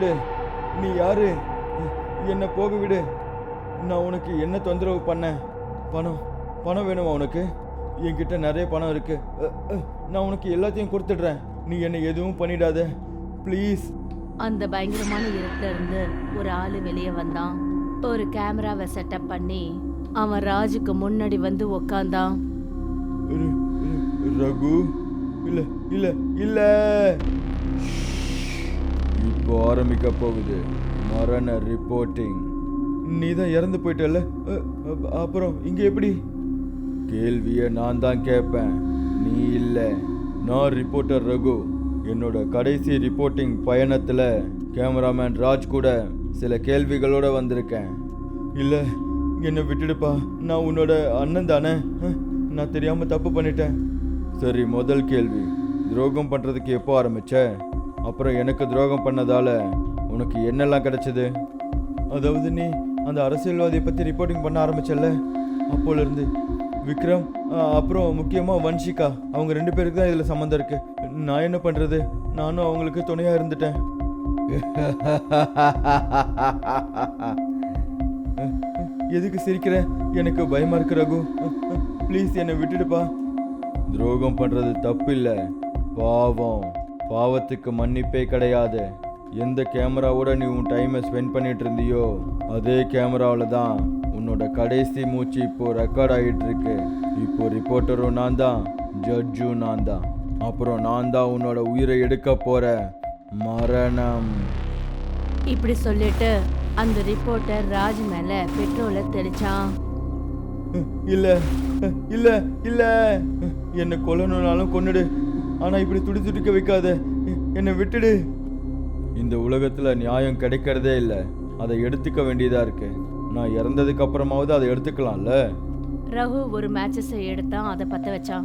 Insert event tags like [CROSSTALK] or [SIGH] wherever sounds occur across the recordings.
விடு. நீ யாரு? என்னை போக விடு. நான் உனக்கு என்ன தொந்தரவு பண்ணேன் பணம். பணம் வேணுமா உனக்கு? என்கிட்ட நிறைய பணம் இருக்கு. நான் உனக்கு எல்லாத்தையும் கொடுத்துடுறேன். நீ என்னை எதுவும் பண்ணிடாத. ப்ளீஸ் அந்த பயங்கரமான இருட்டுல இருந்து ஒரு ஆளு வெளியே வந்தான். ஒரு கேமராவை செட்டப் பண்ணி அவன் ராஜுக்கு முன்னாடி வந்து உக்காந்தான். ரகு. இல்ல இல்ல இல்ல. இப்போ ஆரம்பிக்க போகுது. மரண ரிப்போர்ட்டிங் நீ தான் இறந்து போயிட்டல அப்புறம் இங்க எப்படி? கேள்வியை நான் தான் கேட்பேன். நீ இல்ல. நான் ரிப்போர்ட்டர் ரகு. என்னோட கடைசி ரிப்போர்ட்டிங் பயணத்துல கேமராமேன் ராஜ் கூட சில கேள்விகளோட வந்திருக்கேன். இல்ல என்னை விட்டுடுப்பா. நான் உன்னோட அண்ணன் தானே? நான் தெரியாம தப்பு பண்ணிட்டேன். சரி முதல் கேள்வி. துரோகம் பண்றதுக்கு எப்போ ஆரம்பிச்ச? அப்புறம் எனக்கு துரோகம் பண்ணதால உனக்கு என்னெல்லாம் கிடைச்சது? அதாவது நீ அந்த அரசியல்வாதியை பத்தி ரிப்போர்ட்டிங் பண்ண ஆரம்பிச்சல்ல? அப்போல இருந்து விக்ரம் அப்புறம் முக்கியமா வன்ஷிகா அவங்க ரெண்டு பேருக்கு தான் இதுல சம்மந்தம் இருக்கு. நான் என்ன பண்றது? நானும் அவங்களுக்கு துணையா இருந்துட்டேன். எதுக்கு சிரிக்கிற? எனக்கு பயமா இருக்கு ரகு. ப்ளீஸ் என்னை விட்டுடுப்பா. துரோகம் பண்றது தப்பு இல்ல பாவம். பாவத்துக்கு மன்னிப்பே கிடையாது. எந்த கேமராவோட நீ உன் டைமை ஸ்பெண்ட் பண்ணிட்டு இருந்தியோ அதே கேமராவில் தான் உன்னோட கடைசி மூச்சு இப்போ ரெக்கார்ட் ஆகிட்டு இருக்கு இப்போ ரிப்போர்ட்டரும் நான் தான் ஜட்ஜும் நான் தான். அப்புறம் நான் தான் உன்னோட உயிரை எடுக்க போற மரணம். இப்படி சொல்லிட்டு அந்த ரிப்போர்ட்டர் ராஜ் மேல பெட்ரோலை தெளிச்சான். [LAUGHS] இல்ல இல்ல இல்ல. என்னை கொல்லணும்னாலும் கொன்னுடு. ஆனா இப்படி துடி துடிக்க வைக்காத. என்னை விட்டுடு. இந்த உலகத்துல நியாயம் கிடைக்கிறதே இல்ல. அதை எடுத்துக்க வேண்டியதா இருக்கு. நான் இறந்ததுக்கு அப்புறமாவது அதை எடுத்துக்கலாம்ல? ரகு ஒரு மேட்சஸை எடுத்தான் அதை பத்த வச்சான்.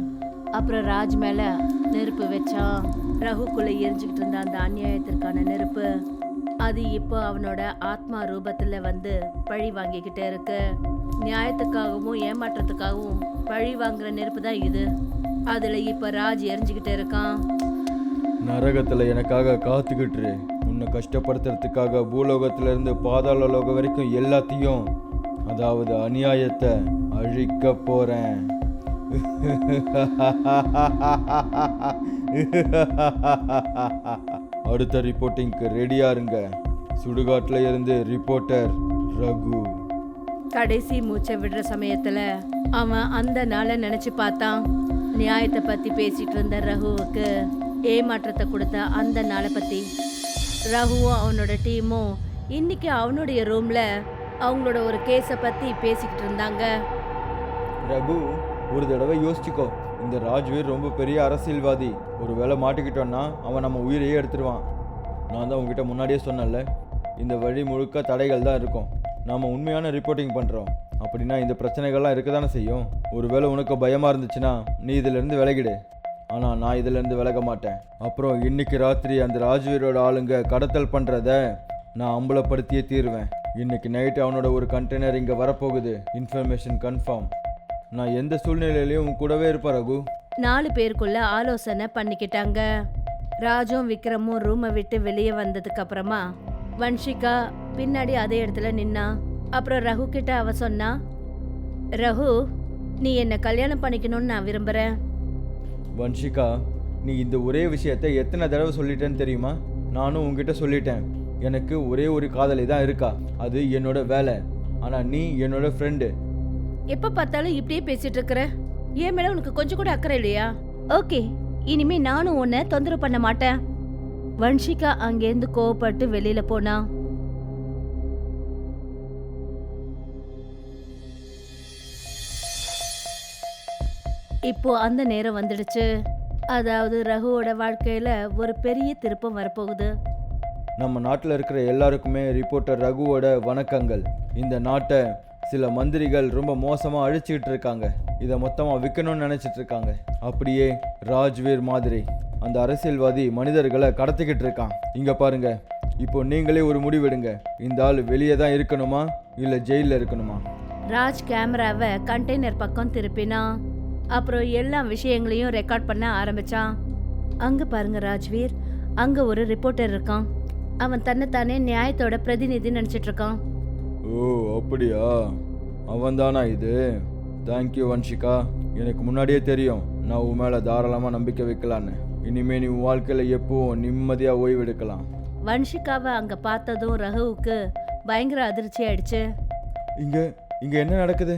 அப்புறம் ராஜ் மேல நெருப்பு வச்சான். ரகுக்குள்ள எரிஞ்சுக்கிட்டு இருந்த அந்த அநியாயத்திற்கான நெருப்பு அது இப்போ அவனோட ஆத்மா ரூபத்துல வந்து பழி வாங்கிக்கிட்டே இருக்கு. நியாயத்துக்காகவும் ஏமாற்றத்துக்காகவும் பழி வாங்குற நெருப்பு தான் இது. அதில் இப்போ ராஜ் எரிஞ்சுக்கிட்டே இருக்கான். நரகத்தில் எனக்காக காத்துக்கிட்டுரு. உன்னை கஷ்டப்படுத்துறதுக்காக பூலோகத்திலிருந்து பாதாள லோகம் வரைக்கும் எல்லாத்தையும் அதாவது அநியாயத்தை அழிக்க போகிறேன் அடுத்த ரிப்போர்ட்டிங்க்கு ரெடியாக இருங்க. சுடுகாட்டில் இருந்து ரிப்போர்ட்டர் ரகு. கடைசி மூச்சை விடுற சமயத்துல அவன் அந்த நாளை நினைச்சு பார்த்தான். நியாயத்தை பத்தி பேசிட்டு இருந்த ரகுவுக்கு ஏமாற்றத்தை கொடுத்த அந்த நாளை பத்தி. ரகுவும் அவனோட டீமும் இன்னைக்கு அவனுடைய ரூம்ல அவங்களோட ஒரு கேஸை பத்தி பேசிக்கிட்டு இருந்தாங்க. ரகு ஒரு தடவை யோசிச்சுக்கோ. இந்த ராஜ்வீர் ரொம்ப பெரிய அரசியல்வாதி. ஒரு வேளை மாட்டிக்கிட்டோன்னா அவன் நம்ம உயிரையே எடுத்துருவான். நான் தான் உங்ககிட்ட முன்னாடியே சொன்னேன்ல இந்த வழி முழுக்க தடைகள் தான் இருக்கும். நாம் உண்மையான ரிப்போர்ட்டிங் பண்ணுறோம் அப்படின்னா இந்த பிரச்சனைகள்லாம் இருக்க தானே செய்யும்? ஒருவேளை உனக்கு பயமாக இருந்துச்சுன்னா நீ இதிலேருந்து விலகிடு. ஆனால் நான் இதிலேருந்து விலக மாட்டேன். அப்புறம் இன்னைக்கு ராத்திரி அந்த ராஜ்வீரோட ஆளுங்க கடத்தல் பண்ணுறத நான் அம்பலப்படுத்தியே தீருவேன். இன்னைக்கு நைட்டு அவனோட ஒரு கண்டெய்னர் இங்கே வரப்போகுது. இன்ஃபர்மேஷன் கன்ஃபார்ம் நான் எந்த சூழ்நிலையிலையும் உன் கூடவே இருப்பேன் ரகு. நாலு பேருக்குள்ள ஆலோசனை பண்ணிக்கிட்டாங்க. ராஜும் விக்ரமும் ரூமை விட்டு வெளியே வந்ததுக்கு அப்புறமா வன்ஷிகா பின்னாடி அதே இடத்துல நின்னா அப்புறம் ரகு கிட்ட அவ சொன்னா ரகு நீ என்ன கல்யாணம் பண்ணிக்கணும்னு நான் விரும்புறேன். வன்ஷிகா நீ இந்த ஒரே விஷயத்தை எத்தனை தடவை சொல்லிட்டேன்னு தெரியுமா? நானும் உன்கிட்ட சொல்லிட்டேன். எனக்கு ஒரே ஒரு காதலி தான் இருக்கா. அது என்னோட வேலை. ஆனால் நீ என்னோட ஃப்ரெண்டு எப்ப பார்த்தாலும் இப்படியே பேசிட்டு இருக்கிற? என் மேல உனக்கு கொஞ்சம் கூட அக்கறை இல்லையா? ஓகே இனிமே நானும் உன்னை தொந்தரவு பண்ண மாட்டேன். வன்ஷிகா அங்கேருந்து கோவப்பட்டு வெளியில போனா இப்போ அந்த நேரம் வந்துடுச்சு. அதாவது ரகுவோட வாழ்க்கையில ஒரு பெரிய திருப்பம் வரப்போகுது. நம்ம நாட்டில் இருக்கிற எல்லாருக்குமே ரிப்போர்ட்டர் ரகுவோட வணக்கங்கள். இந்த நாட்டை சில மந்திரிகள் ரொம்ப மோசமாக அழிச்சிக்கிட்டு இருக்காங்க. இதை மொத்தமாக விற்கணும்னு நினச்சிட்டு இருக்காங்க. அப்படியே ராஜ்வீர் மாதிரி அந்த அரசியல்வாதி மனிதர்களை கடத்திக்கிட்டு இருக்கான். இங்கே பாருங்க. இப்போ நீங்களே ஒரு முடிவெடுங்க. இந்த ஆள் வெளியே தான் இருக்கணுமா? இல்லை ஜெயிலில் இருக்கணுமா? ராஜ் கேமராவை கண்டெய்னர் பக்கம் திருப்பினான் அப்புறம் எல்லா விஷயங்களையும் ரெக்கார்ட் பண்ண ஆரம்பிச்சான் அங்க பாருங்க ராஜ்வீர் அங்க ஒரு ரிப்போர்ட்டர் இருக்கான். அவன் தன்னைத்தானே நியாயத்தோட பிரதிநிதி நினைச்சிட்டு இருக்கான். ஓ அப்படியா? அவன்தானா இது? Thank you Vanshika. எனக்கு முன்னாடியே தெரியும். நான் உன் மேலே தாராளமாக நம்பிக்கை வைக்கலான்னு. இனிமே நீ உன் வாழ்க்கையில் எப்பவும் நிம்மதியாக ஓய்வெடுக்கலாம் வன்ஷிகாவை அங்க பார்த்ததும் ரகுவுக்கு பயங்கர அதிர்ச்சி ஆயிடுச்சு இங்கே இங்கே என்ன நடக்குது?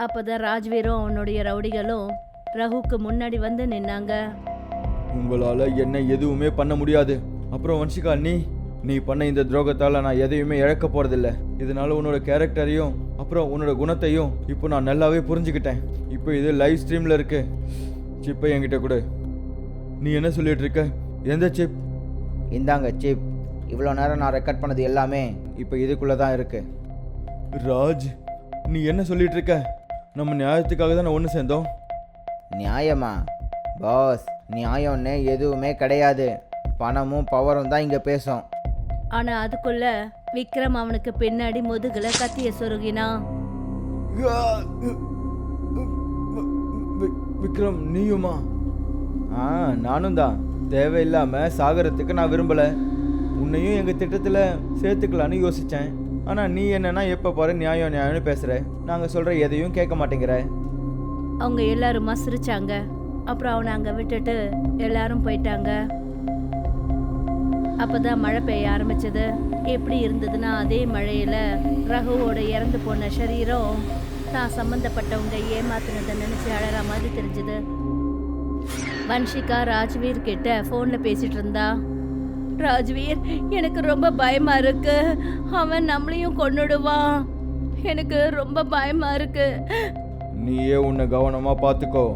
அப்பதான் ராஜ்வீரும் அவனுடைய ரவுடிகளும் ரகுவுக்கு முன்னாடி வந்து நின்னாங்க. உங்களால் என்ன எதுவுமே பண்ண முடியாது. அப்புறம் வன்ஷிகா நீ நீ பண்ண இந்த துரோகத்தால் நான் எதையுமே இழக்க போகிறதில்ல இதனால உன்னோட கேரக்டரையும் அப்புறம் உன்னோட குணத்தையும் இப்போ நான் நல்லாவே புரிஞ்சுக்கிட்டேன். இப்போ இது லைவ் ஸ்ட்ரீமில் இருக்கு. சிப்பை என்கிட்ட கொடு. நீ என்ன சொல்லிட்டு இருக்க? எந்த சிப்? இந்தாங்க சிப். இவ்வளோ நேரம் நான் ரெக்கார்ட் பண்ணது எல்லாமே இப்போ இதுக்குள்ளே தான் இருக்குது ராஜ் நீ என்ன சொல்லிட்டு இருக்க? நம்ம நியாயத்துக்காக தான் ஒன்று சேர்ந்தோம். நியாயமா? பாஸ் நியாயம்னு எதுவுமே கிடையாது. பணமும் பவரும் தான் இங்கே பேசும். ஆனா அதுக்குள்ள விக்ரம் அவனுக்கு பின்னாடி முதுகுல கத்திய சொருகினான் வி- விக்ரம் நீயுமா? ஆ நானும் தான். தேவையில்லாமல் சாகரத்துக்கு நான் விரும்பலை. உன்னையும் எங்கள் திட்டத்தில் சேர்த்துக்கலான்னு யோசித்தேன் ஆனால் நீ என்னன்னா எப்போ பாரு நியாயம் நியாயம்னு பேசுகிற நாங்கள் சொல்கிற எதையும் கேட்க மாட்டேங்கிற. அவங்க எல்லாருமா சிரிச்சாங்க. அப்புறம் அவனை அங்கே விட்டுட்டு எல்லாரும் போயிட்டாங்க. அப்பதான் மழை பெய்ய ஆரம்பிச்சது. எப்படி இருந்ததுன்னா அதே மழையில் ரகுவோட இறந்து போன சரீரம் தான் சம்மந்தப்பட்டவங்க ஏமாத்தினதை நினச்சி அழகிற மாதிரி தெரிஞ்சுது. வன்ஷிகா ராஜ்வீர் கிட்ட ஃபோனில் பேசிகிட்டு இருந்தா ராஜ்வீர் எனக்கு ரொம்ப பயமா இருக்கு. அவன் நம்மளையும் கொன்னுடுவான். எனக்கு ரொம்ப பயமா இருக்கு. நீயே உன்னை கவனமாக பார்த்துக்கோ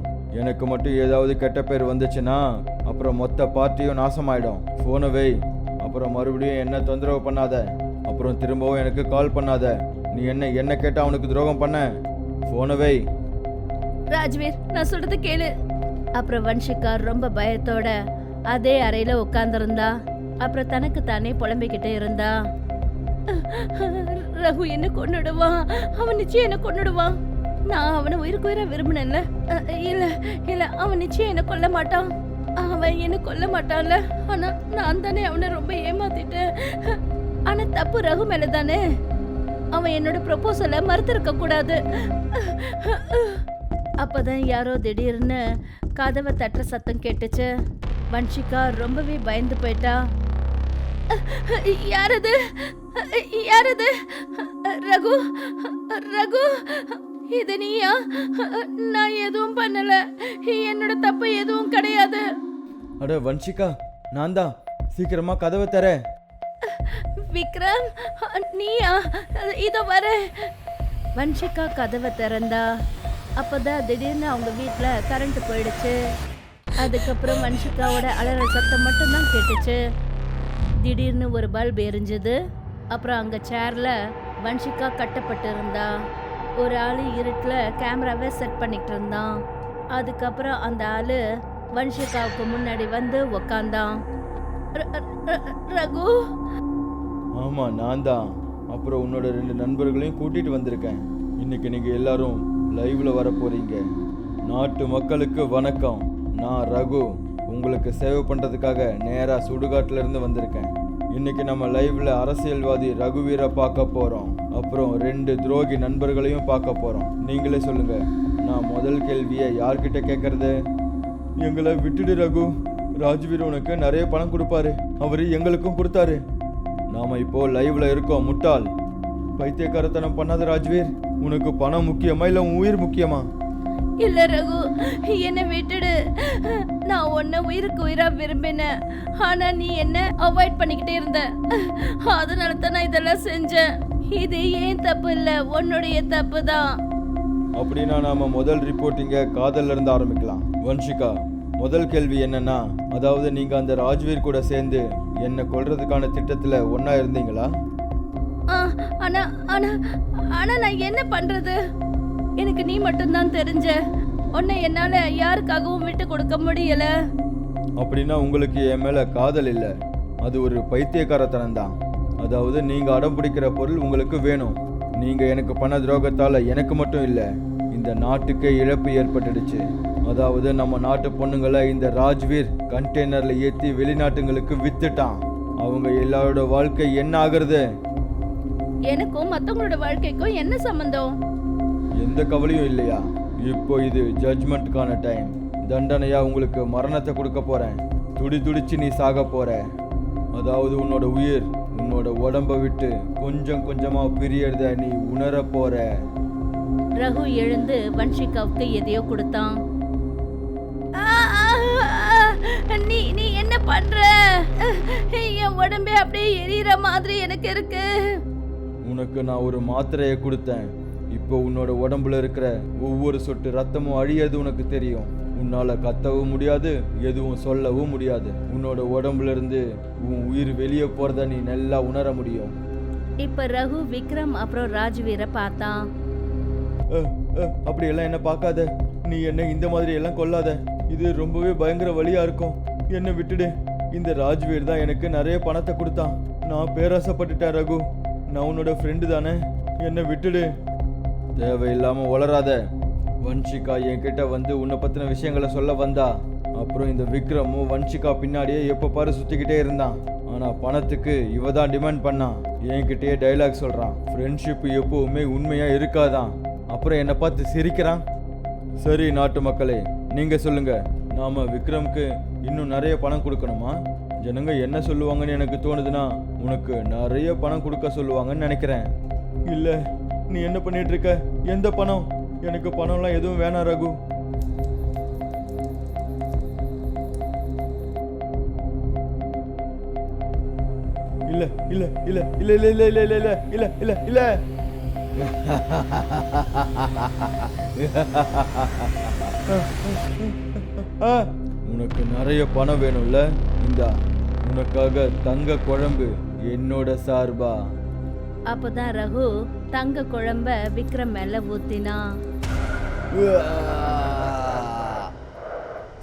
எனக்கு மட்டும் ஏதாவது கெட்ட பேர் வந்துச்சுன்னா அப்புறம் மொத்த பார்ட்டியும் நாசமாயிடும். ஃபோனை வை. அப்புறம் மறுபடியும் என்ன தொந்தரவு பண்ணாத. அப்புறம் திரும்பவும் எனக்கு கால் பண்ணாத. நீ என்ன என்ன கேட்டால் அவனுக்கு துரோகம் பண்ண? ஃபோனை வை. ராஜ்வீர் நான் சொல்றது கேளு. அப்புறம் வன்ஷிகா ரொம்ப பயத்தோட அதே அறையில உட்கார்ந்திருந்தா. அப்புறம் தனக்கு தானே புலம்பிக்கிட்டே இருந்தா? ரகு என்ன கொண்டுடுவான் அவன் நிச்சயம் என்ன கொன்னுடுவான் நான் அவனை உயிருக்கு உயிரா விரும்பினேன்ல. இல்ல இல்ல அவன் நிச்சயம் என்ன கொல்ல மாட்டான். அவன் என்ன கொல்ல மாட்டான்ல. ஆனா நான் தானே அவனை ரொம்ப ஏமாத்திட்டேன். ஆனா தப்பு ரகு மேல தானே அவன் என்னோட ப்ரொபோசலை மறுத்திருக்க கூடாது. அப்பதான் யாரோ திடீர்னு கதவை தட்டுற சத்தம் கேட்டுச்சு. வன்ஷிகா ரொம்பவே பயந்து போயிட்டா. யாரது? யாரது? ரகு? ரகு? இது நீயா நான் எதுவும் பண்ணல. என்னோட தப்பு எதுவும் கிடையாது. அட வன்ஷிகா நான் தான் சீக்கிரமாக கதவை தர. விக்ரம் நீயா? இதோ வர. வன்ஷிகா கதவை திறந்தா அப்பதான் திடீர்னு அவங்க வீட்டில் கரண்ட் போயிடுச்சு. அதுக்கப்புறம் வன்ஷிகாவோட அலறல் சத்தம் மட்டும்தான் கேட்டுச்சு. திடீர்னு ஒரு பல்ப் எரிஞ்சது. அப்புறம் அங்கே சேரில் வன்ஷிகா கட்டப்பட்டு இருந்தா ஒரு ஆள் இருட்டில் கேமராவை செட் பண்ணிக்கிட்டு இருந்தான் அதுக்கப்புறம் அந்த ஆள் வன்ஷிகாவுக்கு முன்னாடி வந்து உக்காந்தான். ர- ரகு? ஆமாம் நான் தான் அப்புறம் உன்னோட ரெண்டு நண்பர்களையும் கூட்டிகிட்டு வந்திருக்கேன். இன்னைக்கு நீங்கள் எல்லாரும் லைவில் வர போகிறீங்க நாட்டு மக்களுக்கு வணக்கம். நான் ரகு. உங்களுக்கு சேவை பண்ணுறதுக்காக நேராக சுடுகாட்டிலேருந்து வந்திருக்கேன். இன்னைக்கு நம்ம லைவ்ல அரசியல்வாதி ரகுவீரை பார்க்க போகிறோம் அப்புறம் ரெண்டு துரோகி நண்பர்களையும் பார்க்க போகிறோம் நீங்களே சொல்லுங்க. நான் முதல் கேள்வியை யார்கிட்ட கேட்கறது? எங்களை விட்டுடு ரகு. ராஜ்வீர் உனக்கு நிறைய பணம் கொடுப்பாரு. அவர் எங்களுக்கும் கொடுத்தாரு. நாம இப்போ லைவ்ல இருக்கோம் முட்டாள். பைத்தியக்காரத்தனம் பண்ணாத ராஜ்வீர். உனக்கு பணம் முக்கியமா இல்லை உன் உயிர் முக்கியமா? இல்ல ரகு என்னை விட்டுடு. நான் உன்னை உயிருக்கு உயிரா விரும்பினேன். ஆனா நீ என்ன அவாய்ட் பண்ணிக்கிட்டே இருந்த. அதனால தான் நான் இதெல்லாம் செஞ்சேன். இது ஏன் தப்பு இல்ல? உன்னுடைய தப்பு தான் அப்படின்னா நாம முதல் ரிப்போர்ட்டிங்க காதல்ல இருந்து ஆரம்பிக்கலாம். வன்ஷிகா முதல் கேள்வி என்னன்னா அதாவது நீங்க அந்த ராஜ்வீர் கூட சேர்ந்து என்னை கொல்றதுக்கான திட்டத்துல ஒண்ணா இருந்தீங்களா? ஆனா ஆனா ஆனா நான் என்ன பண்றது? எனக்கு நீ மட்டும்தான் தெரிஞ்ச. உன்னை என்னால யாருக்காகவும் விட்டு கொடுக்க முடியல. அப்படின்னா உங்களுக்கு என் மேல காதல் இல்லை. அது ஒரு பைத்தியக்காரத்தனம் தான் அதாவது நீங்க அடம் பிடிக்கிற பொருள் உங்களுக்கு வேணும். நீங்க எனக்கு பண்ண துரோகத்தால எனக்கு மட்டும் இல்லை இந்த நாட்டுக்கே இழப்பு ஏற்பட்டுடுச்சு. அதாவது நம்ம நாட்டு பொண்ணுங்களை இந்த ராஜ்வீர் கண்டெய்னர்ல ஏத்தி வெளிநாட்டுங்களுக்கு வித்துட்டான். அவங்க எல்லாரோட வாழ்க்கை என்ன ஆகுறது? எனக்கும் மத்தவங்களோட வாழ்க்கைக்கும் என்ன சம்பந்தம்? எந்த கவலையும் இல்லையா? இப்போ இது ஜட்ஜ்மெண்ட்டுக்கான டைம் தண்டனையா உங்களுக்கு மரணத்தை கொடுக்க போறேன். துடி துடிச்சு நீ சாக போற. அதாவது உன்னோட உயிர் உன்னோட உடம்ப விட்டு கொஞ்சம் கொஞ்சமா பிரியறத நீ உணர போற. ரகு எழுந்து வன்ஷிகாவுக்கு எதையோ கொடுத்தான். நீ நீ என்ன பண்ற? என் உடம்பே அப்படியே எரியற மாதிரி எனக்கு இருக்கு. உனக்கு நான் ஒரு மாத்திரையை கொடுத்தேன். இப்போ உன்னோட உடம்புல இருக்கிற ஒவ்வொரு சொட்டு ரத்தமும் அழியது உனக்கு தெரியும். உன்னால கத்தவும் முடியாது எதுவும் சொல்லவும் முடியாது. உன்னோட உடம்புல இருந்து உன் உயிர் வெளியே போறத நீ நல்லா உணர முடியும். இப்ப ரகு விக்ரம் அப்புறம் ராஜ்வீரை பார்த்தான் அஹ், அப்படியெல்லாம் என்ன பார்க்காத? நீ என்ன இந்த மாதிரி எல்லாம் கொல்லாத. இது ரொம்பவே பயங்கர வழியா இருக்கும். என்னை விட்டுடு. இந்த ராஜ்வீர் தான் எனக்கு நிறைய பணத்தை கொடுத்தான். நான் பேராசைப்பட்டுட்டேன் ரகு. நான் உன்னோட ஃப்ரெண்டு தானே. என்னை விட்டுடு. தேவையில்லாமல் வளராத வன்ஷிகா என்கிட்ட வந்து உன்னை பற்றின விஷயங்களை சொல்ல வந்தா. அப்புறம் இந்த விக்ரமும் வன்ஷிகா பின்னாடியே எப்போ பாரு சுற்றிக்கிட்டே இருந்தான். ஆனால் பணத்துக்கு இவ தான் டிமாண்ட் பண்ணான் என்கிட்டயே டைலாக் சொல்கிறான் ஃப்ரெண்ட்ஷிப் எப்போவுமே உண்மையாக இருக்காதான். அப்புறம் என்னை பார்த்து சிரிக்கிறான். சரி நாட்டு மக்களே நீங்கள் சொல்லுங்கள் நாம் விக்ரம்க்கு இன்னும் நிறைய பணம் கொடுக்கணுமா? ஜனங்க என்ன சொல்லுவாங்கன்னு எனக்கு தோணுதுன்னா உனக்கு நிறைய பணம் கொடுக்க சொல்லுவாங்கன்னு நினைக்கிறேன். இல்லை நீ என்ன பண்ணிட்டு இருக்க எந்த பணம் எனக்கு பணம்லாம் எதுவும் வேணாம் ரகு இல்ல இல்ல இல்ல இல்ல இல்ல இல்ல இல்ல இல்ல இல்ல இல்ல இல்ல இல்ல ஆ, உனக்கு நிறைய பணம் வேணும்ல இந்தா உனக்காக தங்க குழம்பு என்னோட சார்பா அப்பதான் ரகு தங்க குழம்ப விக்ரம் மேல ஊத்தினா.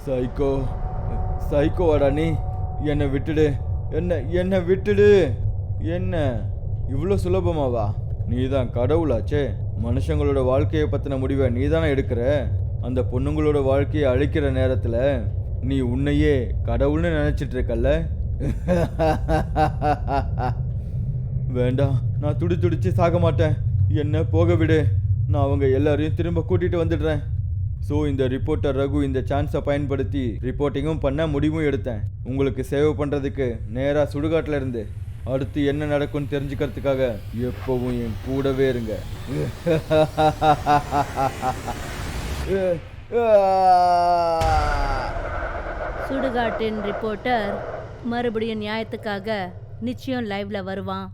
சைக்கோ. சைக்கோவாடா நீ. என்னை விட்டுடு. என்ன என்னை விட்டுடு. என்ன? இவ்வளோ சுலபமாவா? நீ தான் கடவுளாச்சே. மனுஷங்களோட வாழ்க்கையை பற்றின முடிவை நீ தானே எடுக்கிற? அந்த பொண்ணுங்களோட வாழ்க்கையை அழிக்கிற நேரத்தில் நீ உன்னையே கடவுள்னு நினச்சிட்டு இருக்கல்ல? [LAUGHS] வேண்டாம் நான் துடி துடிச்சு சாக மாட்டேன். என்ன போக விடு. நான் அவங்க எல்லாரையும் திரும்ப கூட்டிகிட்டு வந்துடுறேன். ஸோ இந்த ரிப்போர்ட்டர் ரகு இந்த சான்ஸை பயன்படுத்தி ரிப்போர்ட்டிங்கும் பண்ண முடிவும் எடுத்தேன். உங்களுக்கு சேவ் பண்ணுறதுக்கு நேராக சுடுகாட்டில் இருந்து. அடுத்து என்ன நடக்கும்னு தெரிஞ்சுக்கிறதுக்காக எப்பவும் என் கூடவே இருங்க. சுடுகாட்டின் ரிப்போர்ட்டர் மறுபடியும் நியாயத்துக்காக நிச்சயம் லைவ்ல வருவான்.